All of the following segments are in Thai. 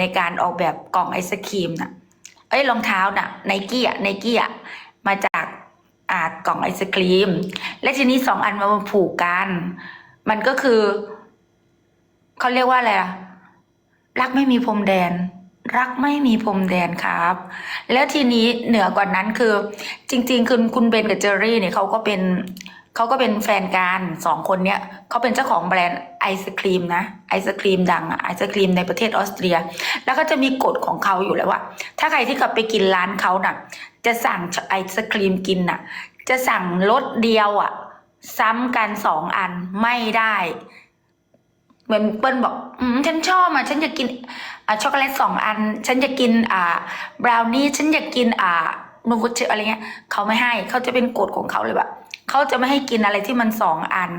ในการออกแบบกล่องไอศครีมน่ะ เอ้ยรองเท้าน่ะไนกี้อะไนกี้อะมาจากอ่ากล่องไอศครีม และทีนี้สองอันมาผูกกัน มันก็คือเขาเรียกว่าอะไรรักไม่มีพรมแดน รักไม่มีพรมแดนครับ แล้วทีนี้เหนือกว่านั้นคือ จริง ๆคุณคุณเบนกับเจอรี่เนี่ยเขาก็เป็น เขาก็เป็นแฟนกันสองคนเนี้ยเขาเป็นเจ้าของแบรนด์ไอศครีมนะไอศครีมดังไอศครีมในประเทศออสเตรีย แล้วก็จะมีกฎของเขาอยู่แล้วว่า ถ้าใครที่กลับไปกินร้านเขาน่ะ จะสั่งไอศครีมกินน่ะ จะสั่งรสเดียวอะ ซ้ำกันสองอันไม่ได้ เหมือนเปิ้ลบอก อืมฉันชอบอะฉันจะกินอ่าช็อกโกแลตสองอัน ฉันจะกิน อ่าบราวนี่ฉันอยากกินอ่านูวุชอะไรเงี้ยเขาไม่ให้เขาจะเป็นกฎของเขาเลยแบบ เขาจะไม่ให้กินอะไรที่มันสองอัน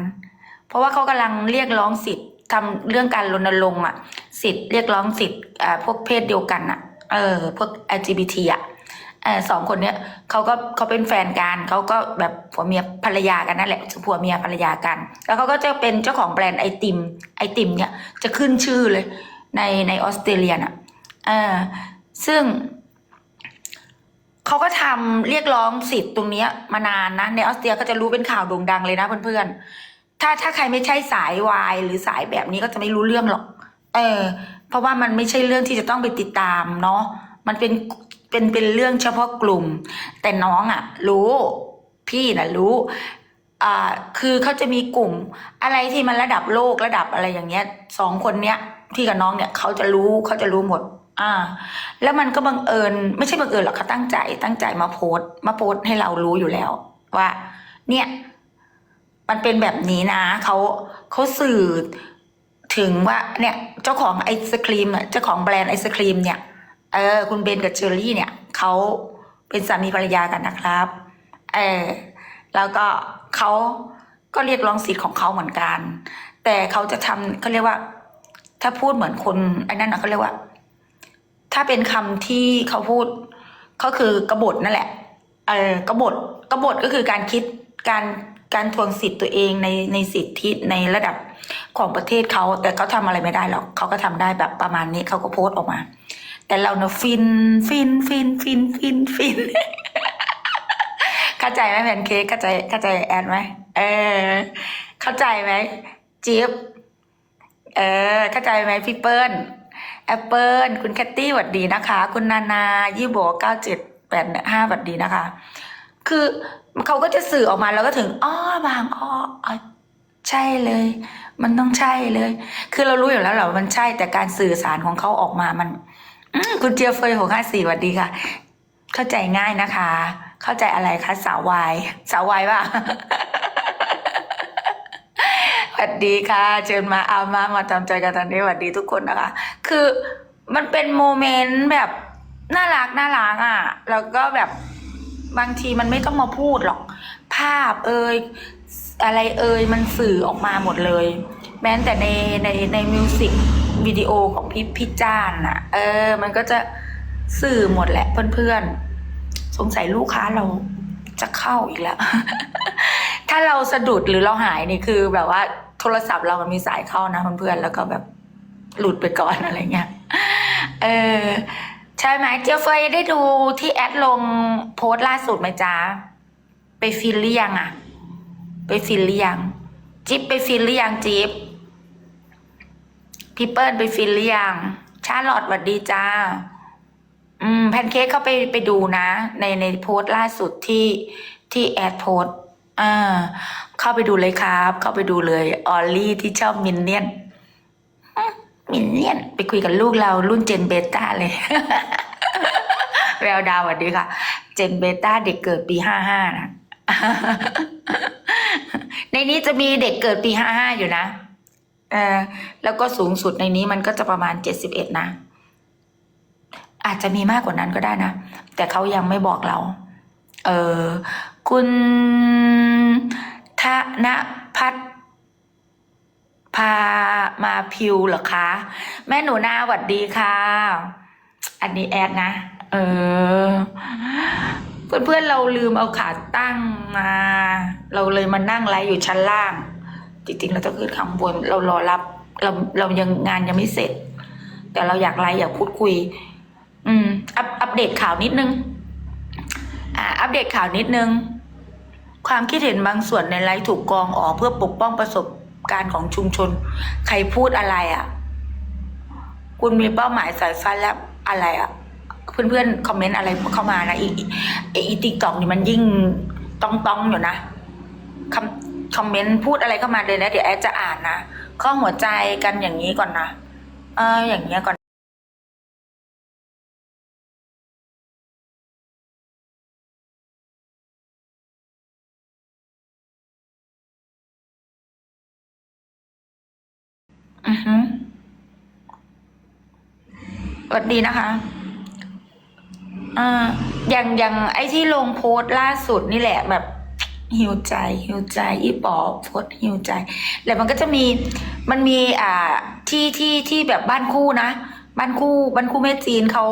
เพราะว่าเขากำลังเรียกร้องสิทธิ์ทำเรื่องการรณรงค์อะ สิทธิ์เรียกร้องสิทธิ์พวกเพศเดียวกันอะ เออ พวก LGBT อะสองคนเนี้ยเขาก็เขาเป็นแฟนกันเขาก็แบบผัวเมียภรรยากันนั่นแหละผัวเมียภรรยากัน แล้วเขาก็จะเป็นเจ้าของแบรนด์ไอติม ไอติมเนี่ยจะขึ้นชื่อเลยในในออสเตรเลียน่ะเออซึ่ง เขาก็ทำเรียกร้องสิทธิ์ตรงนี้มานานนะในออสเตรียก็จะรู้เป็นข่าวโด่งดังเลยนะเพื่อนๆ ถ้าถ้าใครไม่ใช่สายวายหรือสายแบบนี้ก็จะไม่รู้เรื่องหรอก เออ เพราะว่ามันไม่ใช่เรื่องที่จะต้องไปติดตามเนาะมันเป็นเป็นเป็นเรื่องเฉพาะกลุ่ม แต่น้องอะ่ะ รู้พี่น่ะรู้อ่าคือเขาจะมีกลุ่มอะไรที่มันระดับโลกระดับอะไรอย่างเงี้ยสองคนเนี้ยพี่กับน้องเนี่ยเขาจะรู้เขาจะรู้หมด อ่า แล้วมันก็บังเอิญ ไม่ใช่บังเอิญหรอกเขาตั้งใจ ตั้งใจมาโพสต์มาโพสต์ให้เรารู้อยู่แล้ว ว่า เนี่ย มันเป็นแบบนี้นะเขาเขาสื่อถึงว่า เนี่ย เจ้าของไอศครีมอะเจ้าของแบรนด์ไอศครีมเนี่ยเออคุณเบนกับเชอรี่ เนี่ยเขาเป็นสามีภรรยากันนะครับเออแล้วก็เขาก็เรียกร้องสิทธิ์ของเขาเหมือนกัน แต่เขาจะทำเขาเรียกว่า ถ้าพูดเหมือนคนไอ้นั่นนะเขาเรียกว่า ถ้าเป็นคำที่เขาพูดก็คือกบฏนั่นแหละ เออกบฏกบฏก็คือการคิดการการทวงสิทธิ์ตัวเองในในสิทธิในระดับของประเทศเขา แต่เขาทำอะไรไม่ได้หรอกเขาก็ทำได้แบบประมาณนี้เขาก็โพสต์ออกมา แต่เราเนาะฟินฟินฟินฟินฟินฟินเข้าใจไหมแพนเค้กเข้าใจเข้าใจแอนไหมเออ เข้าใจไหมจิ๊บเออ เข้าใจไหมพี่เปิ้ล แอปเปิลคุณแคตตี้หวัดดีนะคะ คุณนานายี่โบเก้าเจ็ดแปดห้าหวัดดีนะคะ คือเขาก็จะสื่อออกมาแล้วก็ถึงอ้อบางอ้ออ๋อใช่เลย มันต้องใช่เลย คือเรารู้อยู่แล้วแหละมันใช่แต่การสื่อสารของเขาออกมามันอคุณเจียเฟยหกห้าสี่สวัสดีค่ะ เข้าใจง่ายนะคะ เข้าใจอะไรคะสาววายสาววายป่ะสวัสดีค่ะ เชิญมาเอามามาทำใจกันตอนนี้สวัสดีทุกคนนะคะ คือมันเป็นโมเมนต์แบบน่ารักน่ารักอะ แล้วก็แบบบางทีมันไม่ต้องมาพูดหรอก ภาพเอ่ยอะไรเอ่ยมันสื่อออกมาหมดเลย แม้แต่ในในในมิวสิกวิดีโอของพี่พี่จ้านอะ เออ มันก็จะสื่อหมดแหละเพื่อนๆ สงสัยลูกค้าเราจะเข้าอีกแล้ว ถ้าเราสะดุดหรือเราหายนี่คือแบบว่าโทรศัพท์เรามันมีสายเข้านะเพื่อนๆ แล้วก็แบบ หลุดไปก่อนอะไรเงี้ย เออ ใช่ไหมเจียวเฟยได้ดูที่แอดลงโพสต์ล่าสุดไหมจ๊ะ ไปฟิลหรือยังอะไปฟิลหรือยัง จิ๊บไปฟิลหรือยังจิ๊บพี่เปิ้ลไปฟิลหรือยังชาลอดหวัดดีจ้า อืม แพนเค้กเข้าไปไปดูนะ ในในโพสต์ล่าสุดที่ที่แอดโพสต์อ่า เข้าไปดูเลยครับ เข้าไปดูเลย ออลลี่ที่ชอบมินเนี่ยน มินเนี่ยนไปคุยกับลูกเรารุ่นเจนเบต้าเลย แววดาวสวัสดีค่ะ เจนเบต้าเด็กเกิดปีห้าห้านะ ในนี้จะมีเด็กเกิดปีห้าห้าอยู่นะเออแล้วก็สูงสุดในนี้มันก็จะประมาณเจ็ดสิบเอ็ดนะ อาจจะมีมากกว่านั้นก็ได้นะ แต่เขายังไม่บอกเรา เออคุณธนพัฒน์ พามาพิวเหรอคะ แม่หนูนาหวัดดีค่ะ อันนี้แอดนะ เออ เพื่อนๆเราลืมเอาขาตั้งมา เราเลยมานั่งไลฟ์อยู่ชั้นล่าง จริงๆ เราต้องขึ้นข้างบน เรารอรับ เราเรายังงานยังไม่เสร็จ แต่เราอยากไลฟ์อยากพูดคุย อืม อัปอัปเดตข่าวนิดนึง อ่า อัปเดตข่าวนิดนึง ความคิดเห็นบางส่วนในไลฟ์ถูกกองออกเพื่อปกป้องประสบ การของชุมชน ใครพูดอะไรอะ่ะ คุณมีเป้าหมายสายฟ้าและอะไรอะ่ะ เพื่อนๆคอมเมนต์อะไรเข้ามานะอีไออีติ๊กตอกนี่มันยิ่งต้องต้องอยู่นะคำคอมเมนต์พูดอะไรเข้ามาเลยนะ เดี๋ยวแอดจะอ่านนะข้อหัวใจกันอย่างนี้ก่อนนะเอออย่างเงี้ยก่อน วัสดีนะคะอ่าอย่างอย่างไอ้ที่ลงโพสต์ล่าสุดนี่แหละแบบหิวใจหิวใจอีปอโพสหิวใจ แล้วมันก็จะมีมันมีอ่าที่ที่ที่แบบบ้านคู่นะ บ้านคู่บ้านคู่แม่จีนเขา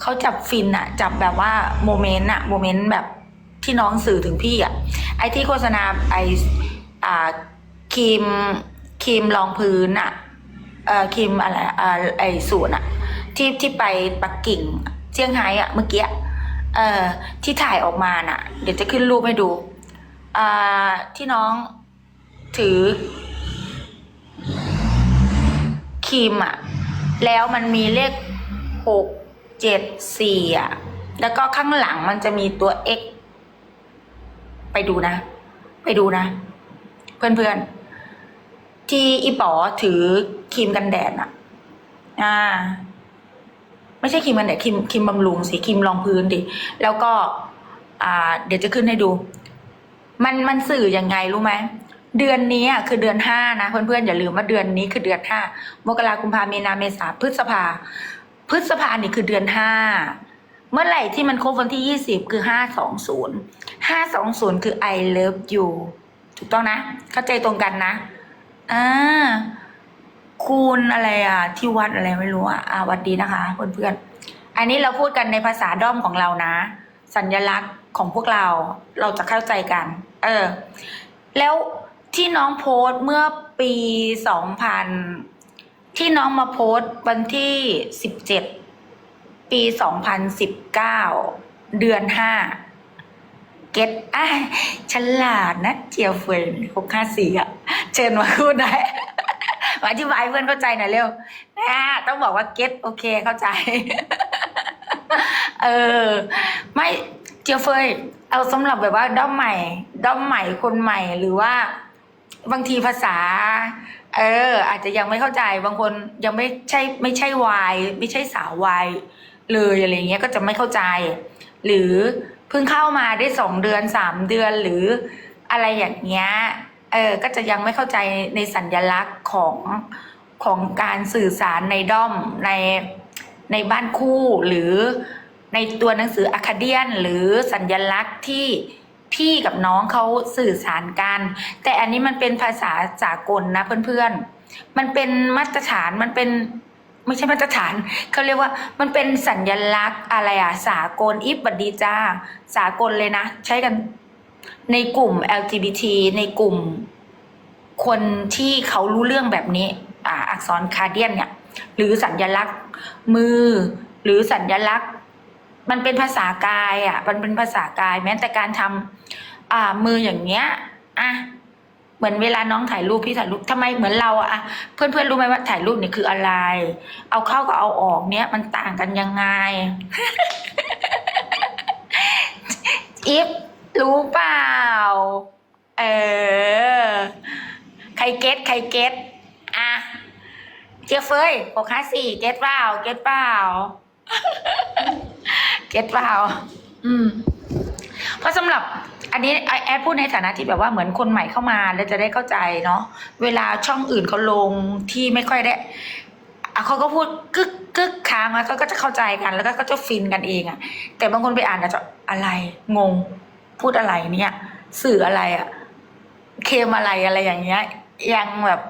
เขาจับฟินอะจับแบบว่าโมเมนต์อะโมเมนต์แบบที่น้องสื่อถึงพี่อะไอที่โฆษณาไออ่าครีมครีมรองพื้นอะเอ่อครีมอะไรอ่าไอสูตรอะ ที่ที่ไปปักกิ่งเจียงไฮ้อะเมื่อกี้เอ่อที่ถ่ายออกมาน่ะ เดี๋ยวจะขึ้นรูปให้ดูอ่าที่น้องถือครีมอะแล้วมันมีเลขหกเจ็ดสี่อะแล้วก็ข้างหลังมันจะมีตัว x ไปดูนะ ไปดูนะ เพื่อนๆ ที่อีป๋อถือครีมกันแดดอะอ่า ไม่ใช่ครีมกันแดดครีมครีมบำรุงสิครีมรองพื้นดิ แล้วก็ อ่า เดี๋ยวจะขึ้นให้ดู มันมันสื่อยังไงรู้ไหมเดือนนี้อะคือเดือนห้านะเพื่อนๆอย่าลืมว่าเดือนนี้คือเดือนห้ามกราคุมภามีนาเมษาพฤษภา พฤษภานี่คือเดือนห้าเมื่อไหร่ที่มันครบวันที่ยี่สิบคือห้าสองศูนย์ห้าสองศูนย์คือ I love you ถูกต้องนะ เข้าใจตรงกันนะอ่า คุณอะไรอะ ที่วัดอะไรไม่รู้อะอ่าวัดดีนะคะเพื่อนๆอันนี้เราพูดกันในภาษาด้อมของเรานะ สัญลักษณ์ของพวกเราเราจะเข้าใจกัน เออ แล้วที่น้องโพสต์เมื่อปีสองพันที่น้องมาโพสต์วันที่สิบเจ็ดปีสองพันสิบเก้าเดือนห้าเก็ตอะฉลาดนะเจียวเฟยหกห้าสี่อะ เชิญมาพูดได้ อธิบายเพื่อนเข้าใจหน่อยเร็วนะต้องบอกว่าเก็ตโอเคเข้าใจ เออ ไม่เจียวเฟย เอาสำหรับแบบว่าด้อมใหม่ด้อมใหม่คนใหม่หรือว่า บางทีภาษา เออ อาจจะยังไม่เข้าใจบางคนยังไม่ใช่ ไม่ใช่วายไม่ใช่สาววายเลยอะไรเงี้ยก็จะไม่เข้าใจ หรือเพิ่งเข้ามาได้สองเดือนสามเดือนหรืออะไรอย่างเงี้ย เออก็จะยังไม่เข้าใจในสัญลักษณ์ของของการสื่อสารในด้อมในในบ้านคู่หรือในตัวหนังสืออะคาเดียน หรือสัญลักษณ์ที่พี่กับน้องเขาสื่อสารกัน แต่อันนี้มันเป็นภาษาสากลนะเพื่อนๆ มันเป็นมาตรฐานมันเป็นไม่ใช่มาตรฐานเขาเรียกว่ามันเป็นสัญลักษณ์อะไรอะสากลอิบบัดดีจ้าสากลเลยนะ ใช้กัน ในกลุ่ม LGBT ในกลุ่ม คนที่เขารู้เรื่องแบบนี้อ่าอักษรคาร์เดียนเนี่ย หรือสัญลักษณ์มือ หรือสัญลักษณ์ มันเป็นภาษากายอะ มันเป็นภาษากาย แม้แต่การทำอ่ามืออย่างเงี้ยอะเหมือนเวลาน้องถ่ายรูปพี่ถ่ายรูปทำไมเหมือนเราอะเพื่อนเพื่อนรู้ไหมว่าถ่ายรูปเนี่ยคืออะไร เอาเข้ากับเอาออกเนี้ยมันต่างกันยังไงอิฟ รู้เปล่า เออ ใครเก็ตใครเก็ตอะเจียเฟยหกห้าสี่เก็ตเปล่า เก็ตเปล่า เก็ตเปล่า อืม เพราะสำหรับ อันนี้ไอแอดพูดในฐานะที่แบบว่าเหมือนคนใหม่เข้ามาแล้วจะได้เข้าใจเนาะ เวลาช่องอื่นเขาลงที่ไม่ค่อยได้เขาก็พูดกึกกึกค้างแล้วเขาก็จะเข้าใจกัน แล้วก็ก็จะฟินกันเองอะแต่บางคนไปอ่านอาจจะอะไรงง พูดอะไรเนี่ยสื่ออะไรอะเคมอะไรอะไรอย่างเงี้ย ยังแบบ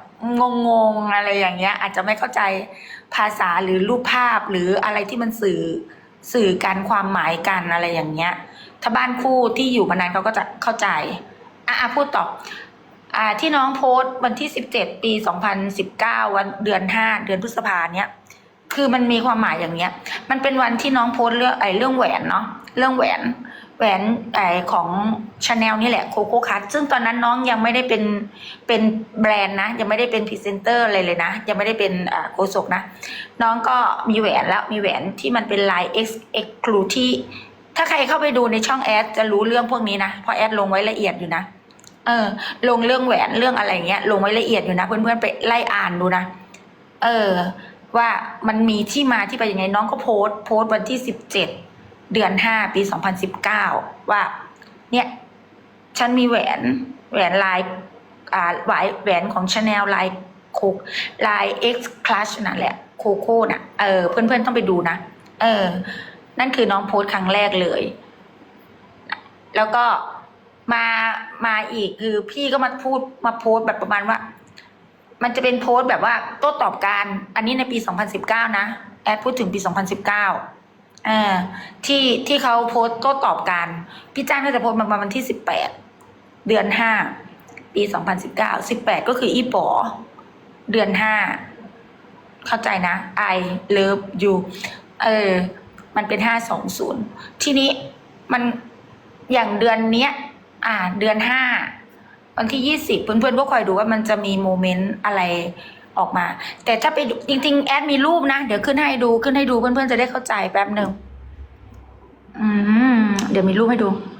งงงๆอะไรอย่างเงี้ย อาจจะไม่เข้าใจภาษาหรือรูปภาพหรืออะไรที่มันสื่อสื่อกันความหมายกันอะไรอย่างเงี้ย ถ้าบ้านคู่ที่อยู่มานานเขาก็จะเข้าใจอะอะพูดต่ออ่าที่น้องโพสต์วันที่สิบเจ็ดปีสองพันสิบเก้าวันเดือนห้าเดือนพฤษภาเนี้ยคือมันมีความหมายอย่างเนี้ย มันเป็นวันที่น้องโพสต์เรื่องไอ้เรื่องแหวนเนาะเรื่องแหวน แหวนไอของชาแนลนี่แหละโคโค่คัทซึ่งตอนนั้นน้องยังไม่ได้เป็นเป็นแบรนด์นะ ยังไม่ได้เป็นพรีเซนเตอร์อะไรเลยนะ ยังไม่ได้เป็นอ่าโฆษกนะ น้องก็มีแหวนแล้วมีแหวนที่มันเป็นลาย X X c l u ที่ถ้าใครเข้าไปดูในช่องแอดจะรู้เรื่องพวกนี้นะเพราะแอดลงไว้ละเอียดอยู่นะเออ ลงเรื่องแหวนเรื่องอะไรเงี้ยลงไว้ละเอียดอยู่นะ เพื่อนๆไปไล่อ่านดูนะเออ ว่ามันมีที่มาที่ไปยังไงน้องก็โพสต์โพสต์วันที่สิบเจ็ด เดือนห้าปีสองพันสิบเก้าว่า เนี่ย ฉันมีแหวนแหวนลายอ่าแหวแหวนของชาแนลลายโคลาย X Clutch นั่นแหละ โคโค่น่ะ เออ เพื่อนๆต้องไปดูนะ เออ นั่นคือน้องโพสต์ครั้งแรกเลย แล้วก็มามาอีกคือพี่ก็มาพูดมาโพสต์แบบประมาณว่า มันจะเป็นโพสต์แบบว่าโต้ตอบกันอันนี้ในปี 2019 นะ แอดพูดถึงปี 2019 เออที่ที่เขาโพสต์โต้ตอบกัน พี่จ้างน่าจะโพสต์มาประมาณวันที่18เดือน5ปี2019 18ก็คืออีป๋อเดือน5เข้าใจนะ I love you เออ มันเป็น520ทีนี้มันอย่างเดือนเนี้ย อ่า เดือน5วันที่20เพื่อนๆก็คอยดูว่ามันจะมีโมเมนต์อะไร ออกมา แต่ถ้าไปจริง ๆ แอดมีรูปนะ เดี๋ยวขึ้นให้ดูขึ้นให้ดูเพื่อนๆจะได้เข้าใจแป๊บหนึ่งอืมเดี๋ยวมีรูปให้ดู